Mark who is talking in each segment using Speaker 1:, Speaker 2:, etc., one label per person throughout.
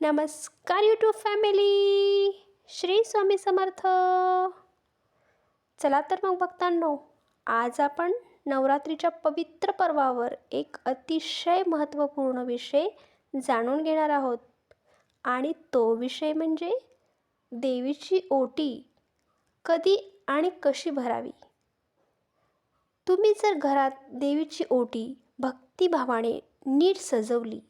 Speaker 1: नमस्कार YouTube family Shri Swami Samarth. चला तर मग बघतांनो आज आपण नवरात्रीच्या पवित्र पर्वावर एक अतिशय महत्त्वपूर्ण विषय जाणून घेणार आहोत. आणि तो विषय म्हणजे देवीची ओटी कधी आणि कशी भरावी? तुम्ही जर घरात देवीची ओटी भक्तिभावाने नीट सजवली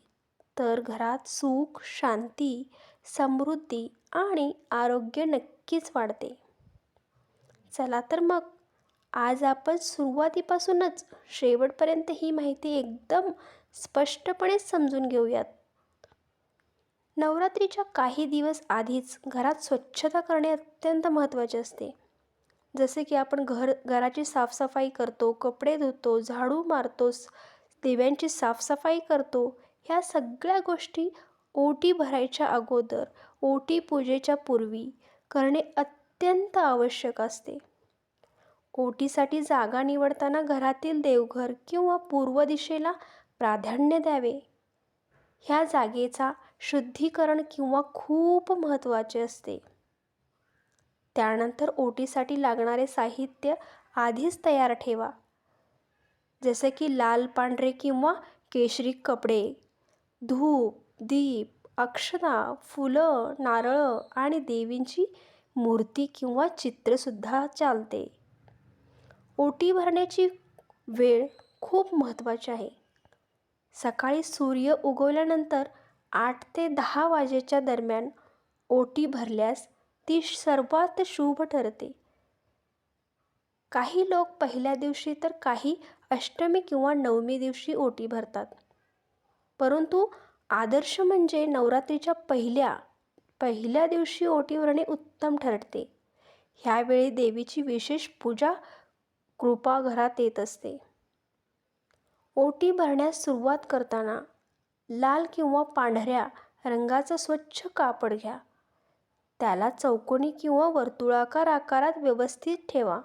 Speaker 1: तर घरात सुख शांती समृद्धी आणि आरोग्य नक्कीच वाढते. चला तर मग आज आपण सुरुवातीपासूनच शेवटपर्यंत ही माहिती एकदम स्पष्टपणे समजून घेऊयात. नवरात्रीच्या काही दिवस आधीच घरात स्वच्छता करणे अत्यंत महत्त्वाचे असते. जसे की आपण घर घराची साफसफाई करतो कपडे धुतो झाडू मारतोस दिव्यांची साफसफाई करतो ह्या सगळ्या गोष्टी ओटी भरायच्या अगोदर ओटी पूजेच्या पूर्वी करणे अत्यंत आवश्यक असते. ओटीसाठी जागा निवडताना घरातील देवघर किंवा पूर्व दिशेला प्राधान्य द्यावे. ह्या जागेचा शुद्धीकरण किंवा खूप महत्त्वाचे असते. त्यानंतर ओटीसाठी लागणारे साहित्य आधीच तयार ठेवा. जसे की लाल पांढरे किंवा केशरी कपडे. धूप दीप अक्षता फुलं नारळं आणि देवींची मूर्ती किंवा चित्रसुद्धा चालते. ओटी भरण्याची वेळ खूप महत्त्वाची आहे. सकाळी सूर्य उगवल्यानंतर आठ ते दहा वाजेच्या दरम्यान ओटी भरल्यास ती सर्वात शुभ ठरते. काही लोक पहिल्या दिवशी तर काही अष्टमी किंवा नवमी दिवशी ओटी भरतात. परंतु आदर्श म्हणजे नवरात्रीच्या पहिल्या पहिल्या दिवशी ओटी भरणे उत्तम ठरते. ह्यावेळी देवीची विशेष पूजा कृपा घरात येत असते. ओटी भरण्यास सुरुवात करताना लाल किंवा पांढऱ्या रंगाचं स्वच्छ कापड घ्या. त्याला चौकोनी किंवा वर्तुळाकार आकारात व्यवस्थित ठेवा.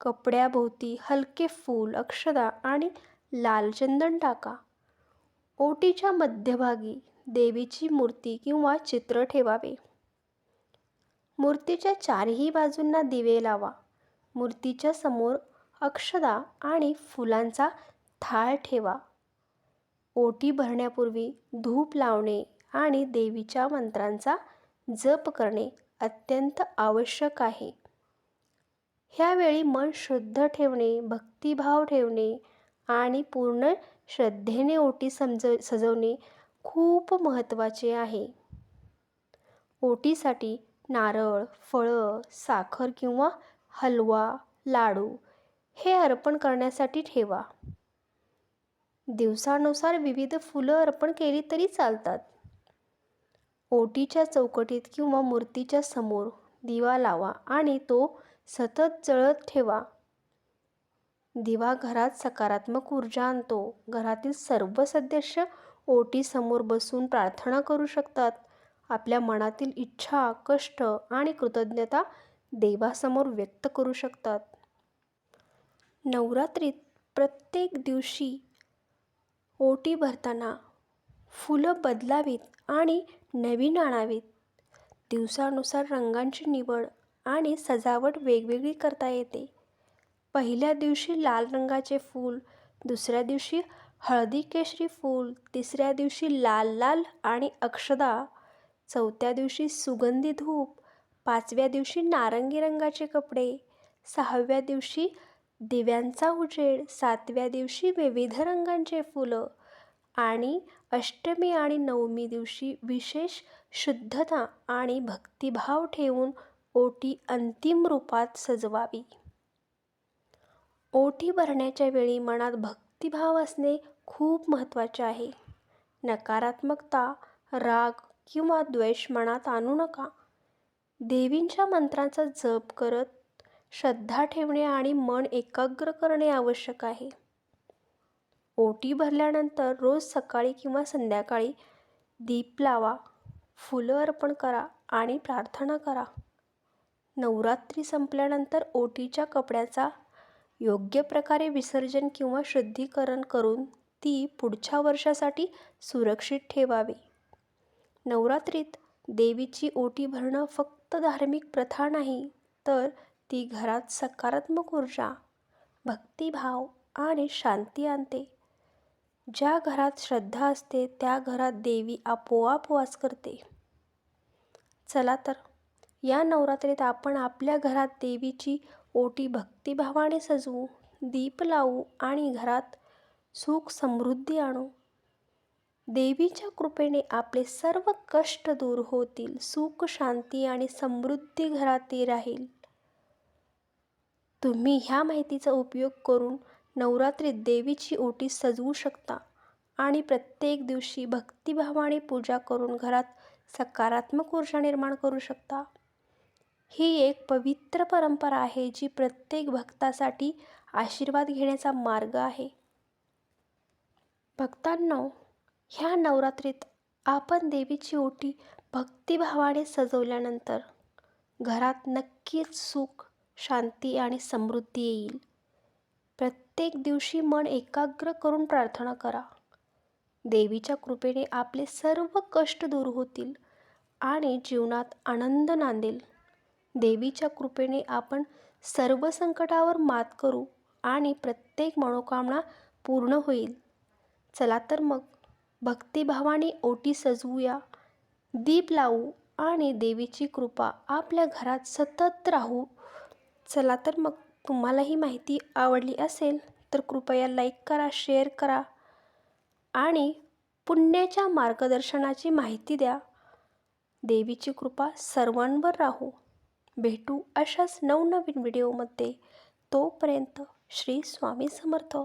Speaker 1: कपड्याभोवती हलके फूल अक्षदा आणि लाल चंदन टाका. ओटीच्या मध्यभागी देवीची मूर्ती किंवा चित्र ठेवावे. मूर्तीच्या चारही बाजूंना दिवे लावा. मूर्तीच्या समोर अक्षदा आणि फुलांचा थाळ ठेवा. ओटी भरण्यापूर्वी धूप लावणे आणि देवीच्या मंत्रांचा जप करणे अत्यंत आवश्यक आहे. ह्यावेळी मन शुद्ध ठेवणे भक्तिभाव ठेवणे आणि पूर्ण श्रद्धेने ओटी समज सजवणे खूप महत्त्वाचे आहे. ओटीसाठी नारळ फळं साखर किंवा हलवा लाडू हे अर्पण करण्यासाठी ठेवा. दिवसानुसार विविध फुलं अर्पण केली तरी चालतात. ओटीच्या चौकटीत किंवा मूर्तीच्या समोर दिवा लावा आणि तो सतत जळत ठेवा. दिवा घरात सकारात्मक ऊर्जा आणतो. घरातील सर्व सदस्य ओटीसमोर बसून प्रार्थना करू शकतात. आपल्या मनातील इच्छा कष्ट आणि कृतज्ञता देवासमोर व्यक्त करू शकतात. नवरात्रीत प्रत्येक दिवशी ओटी भरताना फुलं बदलावीत आणि नवीन आणावीत. दिवसानुसार रंगांची निवड आणि सजावट वेगवेगळी करता येते. पहिल्या दिवशी लाल रंगाचे फूल दुसऱ्या दिवशी हळदी केशरी फूल तिसऱ्या दिवशी लाल लाल आणि अक्षदा चौथ्या दिवशी सुगंधी धूप पाचव्या दिवशी नारंगी रंगाचे कपडे सहाव्या दिवशी दिव्यांचा उजेड सातव्या दिवशी विविध रंगांचे फुलं आणि अष्टमी आणि नवमी दिवशी विशेष शुद्धता आणि भक्तिभाव ठेवून ओटी अंतिम रूपात सजवावी. ओटी भरण्याच्या वेळी मनात भक्तिभाव असणे खूप महत्त्वाचे आहे. नकारात्मकता राग किंवा द्वेष मनात आणू नका. देवींच्या मंत्रांचा जप करत श्रद्धा ठेवणे आणि मन एकाग्र करणे आवश्यक आहे. ओटी भरल्यानंतर रोज सकाळी किंवा संध्याकाळी दीप लावा फुलं अर्पण करा आणि प्रार्थना करा. नवरात्री संपल्यानंतर ओटीच्या कपड्याचा योग्य प्रकारे विसर्जन किंवा शुद्धीकरण करून ती पुढच्या वर्षासाठी सुरक्षित ठेवावी. नवरात्रीत देवीची ओटी भरणं फक्त धार्मिक प्रथा नाही तर ती घरात सकारात्मक ऊर्जा भक्तिभाव आणि शांती आणते. ज्या घरात श्रद्धा असते त्या घरात देवी आपोआप वास करते. चला तर या नवरात्रीत आपण आपल्या घरात देवीची ओटी भक्तिभावाने सजवू दीप लावू आणि घरात सुख समृद्धी आणू. देवीच्या कृपेने आपले सर्व कष्ट दूर होतील सुख शांती आणि समृद्धी घरातही राहील. तुम्ही ह्या माहितीचा उपयोग करून नवरात्रीत देवीची ओटी सजवू शकता आणि प्रत्येक दिवशी भक्तिभावाने पूजा करून घरात सकारात्मक ऊर्जा निर्माण करू शकता. ही एक पवित्र परंपरा आहे जी प्रत्येक भक्तासाठी आशीर्वाद घेण्याचा मार्ग आहे. भक्तांनो ह्या नवरात्रीत आपण देवीची ओटी भक्तिभावाने सजवल्यानंतर घरात नक्कीच सुख शांती आणि समृद्धी येईल. प्रत्येक दिवशी मन एकाग्र करून प्रार्थना करा. देवीच्या कृपेने आपले सर्व कष्ट दूर होतील आणि जीवनात आनंद नांदेल. देवीच्या कृपेने आपण सर्व संकटावर मात करू आणि प्रत्येक मनोकामना पूर्ण होईल. चला तर मग भक्तिभावाने ओटी सजवूया. दीप लावू आणि देवीची कृपा आपल्या घरात सतत राहू. चला तर मग तुम्हाला ही माहिती आवडली असेल तर कृपया लाईक करा शेअर करा आणि पुण्याच्या मार्गदर्शनाची माहिती द्या. देवीची कृपा सर्वांवर राहू. भेटू अशाच नवनवीन व्हिडिओमध्ये. तोपर्यंत श्री स्वामी समर्थ.